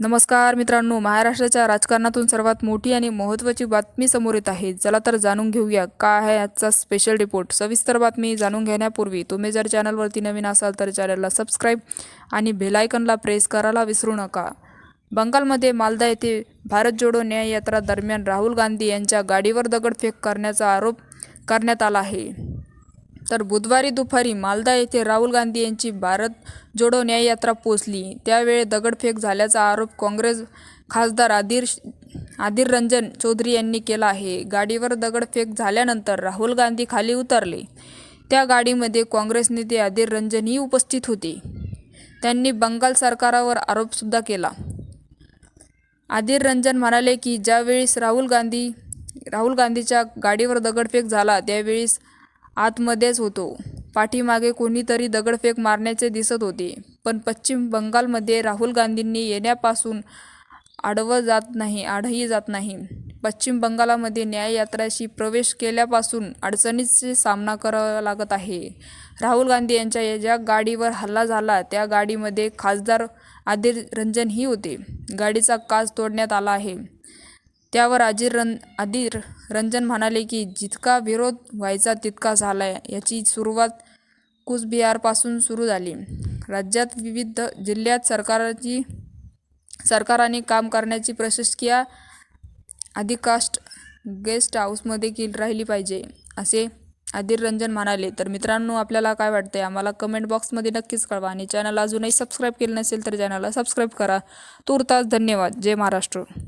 नमस्कार मित्रांनो महाराष्ट्राच्या राजकारणातून सर्वात मोठी आणि महत्त्वाची बातमी समोर येत आहे. चला तर जाणून घेऊया काय आहे आजचा स्पेशल रिपोर्ट सविस्तर बातमी जाणून घेण्यापूर्वी तुम्ही जर चॅनलवरती नवीन असाल तर चॅनलला सबस्क्राईब आणि बेलायकनला प्रेस करायला विसरू नका. बंगालमध्ये मालदा येथे भारत जोडो न्याय यात्रा दरम्यान राहुल गांधी यांच्या गाडीवर दगडफेक करण्याचा आरोप करण्यात आला आहे. तर बुधवारी दुपारी मालदा येथे राहुल गांधी यांची भारत जोडो न्याय यात्रा पोचली त्यावेळी दगडफेक झाल्याचा आरोप काँग्रेस खासदार आदिर आदिर रंजन चौधरी यांनी केला आहे. गाडीवर दगडफेक झाल्यानंतर राहुल गांधी खाली उतरले. त्या गाडीमध्ये काँग्रेस नेते आदिर रंजनही उपस्थित होते. त्यांनी बंगाल सरकारावर आरोपसुद्धा केला. आदिर रंजन म्हणाले की ज्यावेळेस राहुल गांधी राहुल गांधीच्या गाडीवर दगडफेक झाला त्यावेळेस आतमध्येच होतो. पाठीमागे कोणीतरी दगडफेक मारण्याचे दिसत होते. पण पश्चिम बंगालमध्ये राहुल गांधींनी येण्यापासून आडवं जात नाही आडही जात नाही. पश्चिम बंगालामध्ये न्याययात्राशी प्रवेश केल्यापासून अडचणीचे सामना करावा लागत आहे. राहुल गांधी यांच्या या ज्या गाडीवर हल्ला झाला त्या गाडीमध्ये खासदार आदिर रंजनही होते. गाडीचा काच तोडण्यात आला आहे. त्यावर आजीर रन आदिर रंजन म्हणाले की जितका विरोध व्हायचा तितका झाला याची सुरुवात कुचबिहारपासून सुरू झाली. राज्यात विविध जिल्ह्यात सरकारची सरकाराने काम करण्याची प्रशासकीय अधिकास्ट गेस्ट हाऊसमध्ये केली राहिली पाहिजे असे आदिर रंजन म्हणाले. तर मित्रांनो आपल्याला काय वाटतंय? आम्हाला कमेंट बॉक्समध्ये नक्कीच कळवा आणि चॅनल अजूनही सबस्क्राईब केलं नसेल तर चॅनलला सबस्क्राईब करा. तुर्तास धन्यवाद. जय महाराष्ट्र.